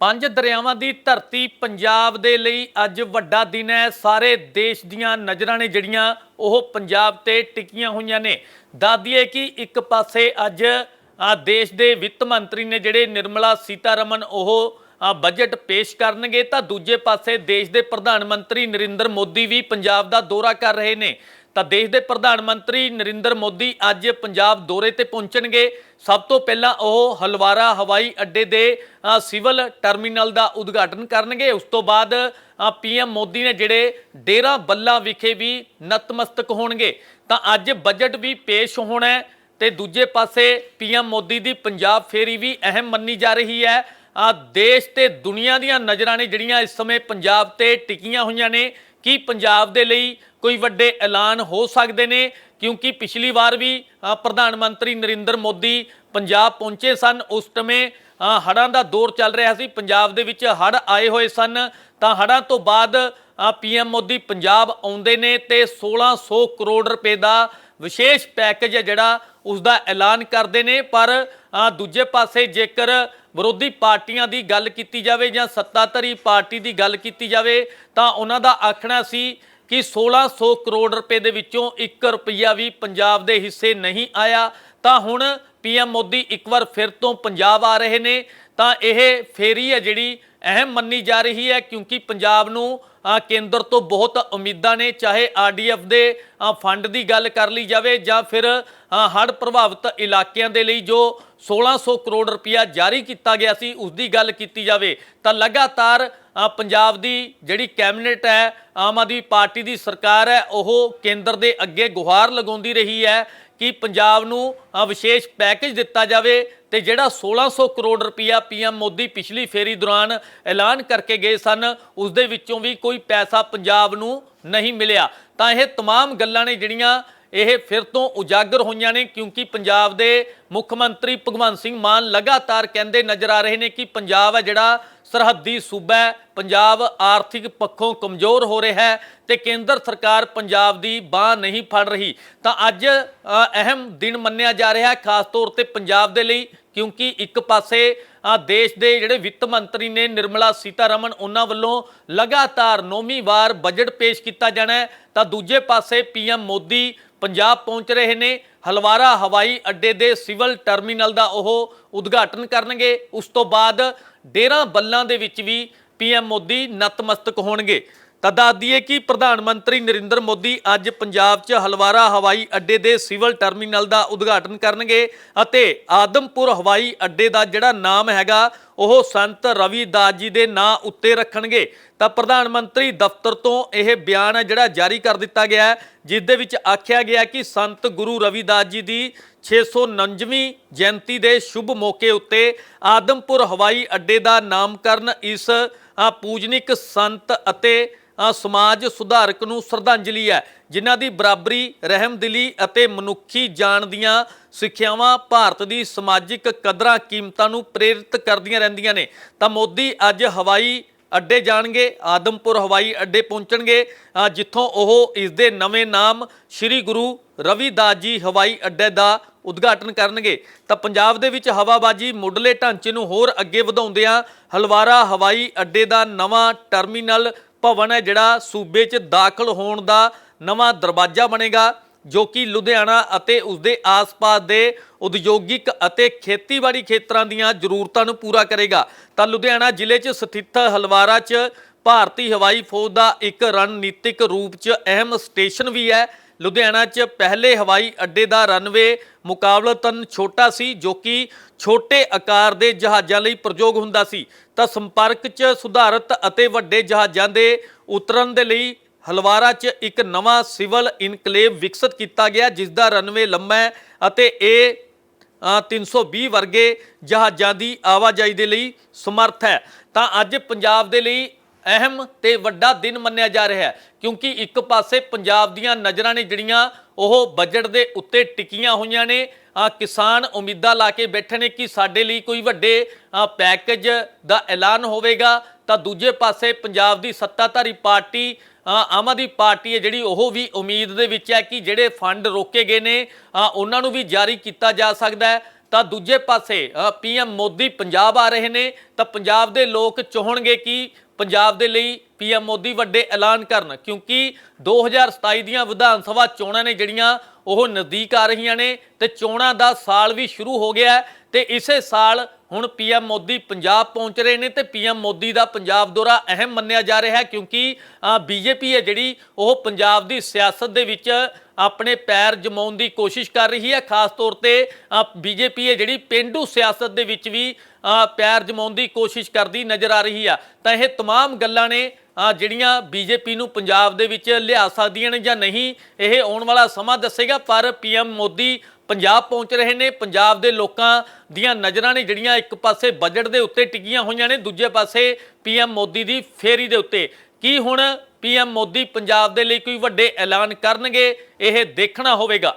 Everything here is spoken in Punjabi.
ਪੰਜ ਦਰਿਆਵਾਂ ਦੀ ਧਰਤੀ ਪੰਜਾਬ ਦੇ ਲਈ ਅੱਜ ਵੱਡਾ ਦਿਨ ਹੈ। ਸਾਰੇ ਦੇਸ਼ ਦੀਆਂ ਨਜ਼ਰਾਂ ਨੇ ਜਿਹੜੀਆਂ ਉਹ ਪੰਜਾਬ ਤੇ ਟਿਕੀਆਂ ਹੋਈਆਂ ਨੇ। ਦਾਦੀਏ ਕਿ ਇੱਕ ਪਾਸੇ ਅੱਜ ਦੇਸ਼ ਦੇ ਵਿੱਤ ਮੰਤਰੀ ਨੇ ਜਿਹੜੇ ਨਿਰਮਲਾ ਸੀਤਾਰਮਨ ਉਹ ਬਜਟ ਪੇਸ਼ ਕਰਨਗੇ, ਤਾਂ ਦੂਜੇ ਪਾਸੇ ਦੇਸ਼ ਦੇ ਪ੍ਰਧਾਨ ਮੰਤਰੀ ਨਰਿੰਦਰ ਮੋਦੀ ਵੀ ਪੰਜਾਬ ਦਾ ਦੌਰਾ ਕਰ ਰਹੇ ਨੇ। ਤਾਂ ਦੇਸ਼ ਦੇ ਪ੍ਰਧਾਨ ਮੰਤਰੀ ਨਰਿੰਦਰ ਮੋਦੀ ਅੱਜ ਪੰਜਾਬ ਦੌਰੇ ਤੇ ਪਹੁੰਚਣਗੇ। ਸਭ ਤੋਂ ਪਹਿਲਾਂ ਉਹ ਹਲਵਾਰਾ ਹਵਾਈ ਅੱਡੇ ਦੇ ਸਿਵਲ ਟਰਮੀਨਲ ਦਾ ਉਦਘਾਟਨ ਕਰਨਗੇ। ਉਸ ਤੋਂ ਬਾਅਦ ਪੀਐਮ ਮੋਦੀ ਨੇ ਜਿਹੜੇ ਡੇਰਾ ਬੱਲਾ ਵਿਖੇ ਵੀ ਨਤਮਸਤਕ ਹੋਣਗੇ। ਤਾਂ ਅੱਜ ਬਜਟ ਵੀ ਪੇਸ਼ ਹੋਣਾ ਹੈ ਤੇ ਦੂਜੇ ਪਾਸੇ ਪੀਐਮ ਮੋਦੀ ਦੀ ਪੰਜਾਬ ਫੇਰੀ ਵੀ ਅਹਿਮ ਮੰਨੀ ਜਾ ਰਹੀ ਹੈ। ਆ ਦੇਸ਼ ਤੇ ਦੁਨੀਆ ਦੀਆਂ ਨਜ਼ਰਾਂ ਨੇ ਜਿਹੜੀਆਂ ਇਸ ਸਮੇਂ ਪੰਜਾਬ ਤੇ ਟਿਕੀਆਂ ਹੋਈਆਂ ਨੇ ਕੀ ਪੰਜਾਬ ਦੇ ਲਈ ਕੋਈ ਵੱਡੇ ਐਲਾਨ ਹੋ ਸਕਦੇ ਨੇ? ਕਿਉਂਕਿ ਪਿਛਲੀ ਵਾਰ ਵੀ ਪ੍ਰਧਾਨ ਮੰਤਰੀ ਨਰਿੰਦਰ ਮੋਦੀ ਪੰਜਾਬ ਪਹੁੰਚੇ ਸਨ। ਉਸ ਸਮੇਂ ਹੜ੍ਹਾਂ ਦਾ ਦੌਰ ਚੱਲ ਰਿਹਾ ਸੀ। ਪੰਜਾਬ ਦੇ ਵਿੱਚ ਹੜ੍ਹ ਆਏ ਹੋਏ ਸਨ। ਤਾਂ ਹੜ੍ਹਾਂ ਤੋਂ ਬਾਅਦ ਪੀਐਮ ਮੋਦੀ ਪੰਜਾਬ ਆਉਂਦੇ ਨੇ ਤੇ 1600 ਕਰੋੜ ਰੁਪਏ ਦਾ ਵਿਸ਼ੇਸ਼ ਪੈਕੇਜ ਹੈ ਜਿਹੜਾ ਉਸ ਦਾ ਐਲਾਨ ਕਰਦੇ ਨੇ। ਪਰ ਦੂਜੇ ਪਾਸੇ ਜੇਕਰ ਵਿਰੋਧੀ ਪਾਰਟੀਆਂ ਦੀ ਗੱਲ ਕੀਤੀ ਜਾਵੇ ਜਾਂ ਸੱਤਾਧਰੀ ਪਾਰਟੀ ਦੀ ਗੱਲ ਕੀਤੀ ਜਾਵੇ, ਤਾਂ ਉਹਨਾਂ ਦਾ ਆਖਣਾ ਸੀ ਕਿ 1600 ਕਰੋੜ ਰੁਪਏ ਦੇ ਵਿੱਚੋਂ 1 ਰੁਪਿਆ ਵੀ ਪੰਜਾਬ ਦੇ ਹਿੱਸੇ ਨਹੀਂ ਆਇਆ। ਤਾਂ ਹੁਣ ਪੀਐਮ ਮੋਦੀ ਇੱਕ ਵਾਰ ਫਿਰ ਤੋਂ ਪੰਜਾਬ ਆ ਰਹੇ ਨੇ। ਤਾਂ ਇਹ ਫੇਰੀ ਹੈ ਜਿਹੜੀ ਅਹਿਮ ਮੰਨੀ ਜਾ ਰਹੀ ਹੈ, ਕਿਉਂਕਿ ਪੰਜਾਬ ਨੂੰ ਕੇਂਦਰ ਤੋਂ ਬਹੁਤ ਉਮੀਦਾਂ ਨੇ, ਚਾਹੇ ਆਰਡੀਐਫ ਦੇ ਫੰਡ ਦੀ ਗੱਲ ਕਰ ਲਈ ਜਾਵੇ ਜਾਂ ਫਿਰ ਹੜ੍ਹ ਪ੍ਰਭਾਵਿਤ ਇਲਾਕਿਆਂ ਦੇ ਲਈ ਜੋ 1600 ਕਰੋੜ ਰੁਪਇਆ ਜਾਰੀ ਕੀਤਾ ਗਿਆ ਸੀ ਉਸ ਦੀ ਗੱਲ ਕੀਤੀ ਜਾਵੇ ਤਾਂ ਲਗਾਤਾਰ ਅ, ਪੰਜਾਬ ਦੀ ਜਿਹੜੀ ਕੈਬਨਿਟ ਹੈ ਆਮ ਆਦਮੀ ਪਾਰਟੀ ਦੀ ਸਰਕਾਰ ਹੈ ਉਹ ਕੇਂਦਰ ਦੇ ਅੱਗੇ ਗੁਹਾਰ ਲਗਾਉਂਦੀ ਰਹੀ ਹੈ ਕਿ ਪੰਜਾਬ ਨੂੰ ਅ, ਵਿਸ਼ੇਸ਼ ਪੈਕੇਜ ਦਿੱਤਾ ਜਾਵੇ ਤੇ ਜਿਹੜਾ 1600 ਕਰੋੜ ਰੁਪਇਆ ਪੀਐਮ ਮੋਦੀ ਪਿਛਲੀ ਫੇਰੀ ਦੌਰਾਨ ਐਲਾਨ ਕਰਕੇ ਗਏ ਸਨ ਉਸ ਦੇ ਵਿੱਚੋਂ ਵੀ ਕੋਈ ਪੈਸਾ ਪੰਜਾਬ ਨੂੰ ਨਹੀਂ ਮਿਲਿਆ ਤਾਂ ਇਹ तमाम ਗੱਲਾਂ ਨੇ ਜਿਹੜੀਆਂ ਇਹ ਫਿਰ ਤੋਂ ਉਜਾਗਰ ਹੋਈਆਂ ਨੇ ਕਿਉਂਕਿ ਪੰਜਾਬ ਦੇ ਮੁੱਖ ਮੰਤਰੀ ਭਗਵੰਤ ਸਿੰਘ ਮਾਨ ਲਗਾਤਾਰ ਕਹਿੰਦੇ ਨਜ਼ਰ ਆ ਰਹੇ ਨੇ ਕਿ ਪੰਜਾਬ ਹੈ ਜਿਹੜਾ ਸਰਹੱਦੀ ਸੂਬਾ ਹੈ, ਪੰਜਾਬ ਆਰਥਿਕ ਪੱਖੋਂ ਕਮਜ਼ੋਰ ਹੋ ਰਿਹਾ ਹੈ ਤੇ ਕੇਂਦਰ ਸਰਕਾਰ ਪੰਜਾਬ ਦੀ ਬਾਹ ਨਹੀਂ ਫੜ ਰਹੀ। ਤਾਂ ਅੱਜ ਅਹਿਮ ਦਿਨ ਮੰਨਿਆ ਜਾ ਰਿਹਾ ਹੈ, ਖਾਸ ਤੌਰ ਤੇ ਪੰਜਾਬ ਦੇ ਲਈ ਕਿਉਂਕਿ ਇੱਕ ਪਾਸੇ ਦੇਸ਼ ਦੇ ਜਿਹੜੇ ਵਿੱਤ ਮੰਤਰੀ ਨੇ ਨਿਰਮਲਾ ਸੀਤਾਰਮਨ, ਉਹਨਾਂ ਵੱਲੋਂ ਲਗਾਤਾਰ ਨੌਵੀਂ ਵਾਰ ਬਜਟ ਪੇਸ਼ ਕੀਤਾ ਜਾਣਾ ਤਾਂ ਦੂਜੇ ਪਾਸੇ ਪੀਐਮ ਮੋਦੀ ਪੰਜਾਬ ਪਹੁੰਚ ਰਹੇ ਨੇ, ਹਲਵਾਰਾ ਹਵਾਈ ਅੱਡੇ ਦੇ ਸਿਵਲ ਟਰਮੀਨਲ ਦਾ ਉਹ ਉਦਘਾਟਨ ਕਰਨਗੇ, ਉਸ ਤੋਂ ਬਾਅਦ ਡੇਰਾ ਬੱਲਾਂ ਦੇ ਵਿੱਚ ਵੀ ਪੀਐਮ ਮੋਦੀ ਨਤਮਸਤਕ ਹੋਣਗੇ। ਤਾਂ ਦੱਸ ਦਈਏ ਕਿ ਪ੍ਰਧਾਨ ਮੰਤਰੀ ਨਰਿੰਦਰ ਮੋਦੀ ਅੱਜ ਪੰਜਾਬ 'ਚ ਹਲਵਾਰਾ ਹਵਾਈ ਅੱਡੇ ਦੇ ਸਿਵਲ ਟਰਮੀਨਲ ਦਾ ਉਦਘਾਟਨ ਕਰਨਗੇ ਅਤੇ ਆਦਮਪੁਰ ਹਵਾਈ ਅੱਡੇ ਦਾ ਜਿਹੜਾ ਨਾਮ ਹੈਗਾ, ਉਹ ਸੰਤ ਰਵਿਦਾਸ ਜੀ ਦੇ ਨਾਂ ਉੱਤੇ ਰੱਖਣਗੇ। ਤਾਂ ਪ੍ਰਧਾਨ ਮੰਤਰੀ ਦਫ਼ਤਰ ਤੋਂ ਇਹ ਬਿਆਨ ਹੈ ਜਿਹੜਾ ਜਾਰੀ ਕਰ ਦਿੱਤਾ ਗਿਆ ਜਿਸ ਦੇ ਵਿੱਚ ਆਖਿਆ ਗਿਆ ਕਿ ਸੰਤ ਗੁਰੂ ਰਵਿਦਾਸ ਜੀ ਦੀ 649ਵੀਂ ਜਯੰਤੀ ਦੇ ਸ਼ੁਭ ਮੌਕੇ ਉੱਤੇ ਆਦਮਪੁਰ ਹਵਾਈ ਅੱਡੇ ਦਾ ਨਾਮਕਰਨ ਇਸ ਪੂਜਨਿਕ ਸੰਤ ਅਤੇ ਸਮਾਜ ਸੁਧਾਰਕ ਨੂੰ ਸ਼ਰਧਾਂਜਲੀ ਹੈ, ਜਿਨ੍ਹਾਂ ਦੀ ਬਰਾਬਰੀ ਰਹਿਮਦਿਲੀ ਅਤੇ ਮਨੁੱਖੀ ਜਾਣ ਦੀਆਂ ਸਿੱਖਿਆਵਾਂ ਭਾਰਤ ਦੀ ਸਮਾਜਿਕ ਕਦਰਾਂ ਕੀਮਤਾਂ ਨੂੰ ਪ੍ਰੇਰਿਤ ਕਰਦੀਆਂ ਰਹਿੰਦੀਆਂ ਨੇ। ਤਾਂ ਮੋਦੀ ਅੱਜ ਹਵਾਈ ਅੱਡੇ ਜਾਣਗੇ, ਆਦਮਪੁਰ ਹਵਾਈ ਅੱਡੇ ਪਹੁੰਚਣਗੇ ਜਿੱਥੋਂ ਉਹ ਇਸ ਦੇ ਨਵੇਂ ਨਾਮ ਸ੍ਰੀ ਗੁਰੂ ਰਵਿਦਾਸ ਜੀ ਹਵਾਈ ਅੱਡੇ ਦਾ ਉਦਘਾਟਨ ਕਰਨਗੇ। ਤਾਂ ਪੰਜਾਬ ਦੇ ਵਿੱਚ ਹਵਾਬਾਜੀ ਮੁੱਢਲੇ ਢਾਂਚੇ ਨੂੰ ਹੋਰ ਅੱਗੇ ਵਧਾਉਂਦਿਆਂ ਹਲਵਾਰਾ ਹਵਾਈ ਅੱਡੇ ਦਾ ਨਵਾਂ ਟਰਮੀਨਲ ਭਵਨ ਹੈ ਜਿਹੜਾ ਸੂਬੇ 'ਚ ਦਾਖਲ ਹੋਣ ਦਾ ਨਵਾਂ ਦਰਵਾਜ਼ਾ ਬਣੇਗਾ, ਜੋ ਕਿ ਲੁਧਿਆਣਾ ਅਤੇ ਉਸ ਦੇ ਆਸ-ਪਾਸ ਦੇ ਉਦਯੋਗਿਕ ਅਤੇ ਖੇਤੀਬਾੜੀ ਖੇਤਰਾਂ ਦੀਆਂ ਜ਼ਰੂਰਤਾਂ ਨੂੰ ਪੂਰਾ ਕਰੇਗਾ। ਤਾਂ ਲੁਧਿਆਣਾ ਜ਼ਿਲ੍ਹੇ 'ਚ ਸਥਿਤ ਹਲਵਾਰਾ 'ਚ ਭਾਰਤੀ ਹਵਾਈ ਫੌਜ ਦਾ ਇੱਕ ਰਣਨੀਤਿਕ ਰੂਪ 'ਚ ਅਹਿਮ ਸਟੇਸ਼ਨ ਵੀ ਹੈ। ਲੁਧਿਆਣਾ 'ਚ ਪਹਿਲੇ ਹਵਾਈ ਅੱਡੇ ਦਾ ਰਨਵੇ ਮੁਕਾਬਲਤਨ ਛੋਟਾ ਸੀ ਜੋ ਕਿ ਛੋਟੇ ਆਕਾਰ ਦੇ ਜਹਾਜ਼ਾਂ ਲਈ ਪ੍ਰਯੋਗ ਹੁੰਦਾ ਸੀ। ਤਾਂ ਸੰਪਰਕ 'ਚ ਸੁਧਾਰਤ ਅਤੇ ਵੱਡੇ ਜਹਾਜ਼ਾਂ ਦੇ ਉਤਰਨ ਦੇ ਲਈ ਹਲਵਾਰਾ 'ਚ ਇੱਕ ਨਵਾਂ ਸਿਵਲ ਇਨਕਲੇਵ ਵਿਕਸਿਤ ਕੀਤਾ ਗਿਆ ਜਿਸ ਦਾ ਰਨਵੇ ਲੰਮਾ ਹੈ ਅਤੇ ਇਹ ਅ, 320 ਵਰਗੇ ਜਹਾਜ਼ਾਂ ਦੀ ਆਵਾਜਾਈ ਦੇ ਲਈ ਸਮਰੱਥ ਹੈ। ਤਾਂ ਅੱਜ ਪੰਜਾਬ ਦੇ ਲਈ ਅਹਿਮ ਤੇ ਵੱਡਾ ਦਿਨ ਮੰਨਿਆ ਜਾ ਰਿਹਾ ਹੈ, ਕਿਉਂਕਿ ਇੱਕ ਪਾਸੇ ਪੰਜਾਬ ਦੀਆਂ ਨਜ਼ਰਾਂ ਨੇ ਜਿਹੜੀਆਂ ਉਹ ਬਜਟ ਦੇ ਉੱਤੇ ਟਿਕੀਆਂ ਹੋਈਆਂ ਨੇ। ਕਿਸਾਨ ਉਮੀਦਾਂ ਲਾ ਕੇ ਬੈਠੇ ਨੇ ਕਿ ਸਾਡੇ ਲਈ ਕੋਈ ਵੱਡੇ ਪੈਕੇਜ ਦਾ ਐਲਾਨ ਹੋਵੇਗਾ। ਤਾਂ ਦੂਜੇ ਪਾਸੇ ਪੰਜਾਬ ਦੀ ਸੱਤਾਧਾਰੀ ਪਾਰਟੀ ਆਮ ਆਦਮੀ ਪਾਰਟੀ ਹੈ ਜਿਹੜੀ ਉਹ ਵੀ ਉਮੀਦ ਦੇ ਵਿੱਚ ਹੈ ਕਿ ਜਿਹੜੇ ਫੰਡ ਰੋਕੇ ਗਏ ਨੇ ਉਹਨਾਂ ਨੂੰ ਵੀ ਜਾਰੀ ਕੀਤਾ ਜਾ ਸਕਦਾ ਹੈ। ਤਾਂ ਦੂਜੇ ਪਾਸੇ ਪੀਐਮ ਮੋਦੀ ਪੰਜਾਬ ਆ ਰਹੇ ਨੇ। ਤਾਂ ਪੰਜਾਬ ਦੇ ਲੋਕ ਚਾਹਣਗੇ ਕਿ ਪੰਜਾਬ ਦੇ ਲਈ ਪੀਐਮ ਮੋਦੀ ਵੱਡੇ ਐਲਾਨ ਕਰਨ, ਕਿਉਂਕਿ 2027 ਦੀਆਂ ਵਿਧਾਨ ਸਭਾ ਚੋਣਾਂ ਨੇ ਜਿਹੜੀਆਂ ਉਹ ਨਜ਼ਦੀਕ ਆ ਰਹੀਆਂ ਨੇ ਤੇ ਚੋਣਾਂ ਦਾ ਸਾਲ ਵੀ ਸ਼ੁਰੂ ਹੋ ਗਿਆ ਤੇ ਇਸੇ ਸਾਲ ਹੁਣ ਪੀਐਮ ਮੋਦੀ ਪੰਜਾਬ ਪਹੁੰਚ ਰਹੇ ਨੇ ਤੇ ਪੀਐਮ ਮੋਦੀ ਦਾ ਪੰਜਾਬ ਦੌਰਾ ਅਹਿਮ ਮੰਨਿਆ ਜਾ ਰਿਹਾ ਹੈ ਕਿਉਂਕਿ ਬੀਜੇਪੀ ਹੈ ਜਿਹੜੀ ਉਹ ਪੰਜਾਬ ਦੀ ਸਿਆਸਤ ਦੇ ਵਿੱਚ ਆਪਣੇ ਪੈਰ ਜਮਾਉਣ ਦੀ ਕੋਸ਼ਿਸ਼ ਕਰ ਰਹੀ ਹੈ ਖਾਸ ਤੌਰ ਤੇ ਬੀਜੇਪੀ ਹੈ ਜਿਹੜੀ ਪਿੰਡੂ ਸਿਆਸਤ ਦੇ ਵਿੱਚ ਵੀ ਅ, ਪੈਰ ਜਮਾਉਣ ਦੀ ਕੋਸ਼ਿਸ਼ ਕਰਦੀ ਨਜ਼ਰ ਆ ਰਹੀ ਆ ਤਾਂ ਇਹ तमाम ਗੱਲਾਂ ਨੇ ਅ, ਜਿਹੜੀਆਂ ਬੀਜੇਪੀ ਨੂੰ ਪੰਜਾਬ ਦੇ ਵਿੱਚ ਲਿਆ ਸਕਦੀਆਂ ਨੇ ਜਾਂ ਨਹੀਂ ਇਹ ਆਉਣ ਵਾਲਾ ਸਮਾਂ ਦੱਸੇਗਾ ਪਰ ਪੀਐਮ ਮੋਦੀ ਪੰਜਾਬ ਪਹੁੰਚ ਰਹੇ ਨੇ, ਪੰਜਾਬ ਦੇ ਲੋਕਾਂ ਦੀਆਂ ਨਜ਼ਰਾਂ ਨੇ ਜਿਹੜੀਆਂ ਇੱਕ ਪਾਸੇ ਬਜਟ ਦੇ ਉੱਤੇ ਟਿਕੀਆਂ ਹੋਈਆਂ ਨੇ, ਦੂਜੇ ਪਾਸੇ ਪੀਐਮ ਮੋਦੀ ਦੀ ਫੇਰੀ ਦੇ ਉੱਤੇ। ਕੀ ਹੁਣ ਪੀਐਮ ਮੋਦੀ ਪੰਜਾਬ ਦੇ ਲਈ ਕੋਈ ਵੱਡੇ ਐਲਾਨ ਕਰਨਗੇ, ਇਹ ਦੇਖਣਾ ਹੋਵੇਗਾ।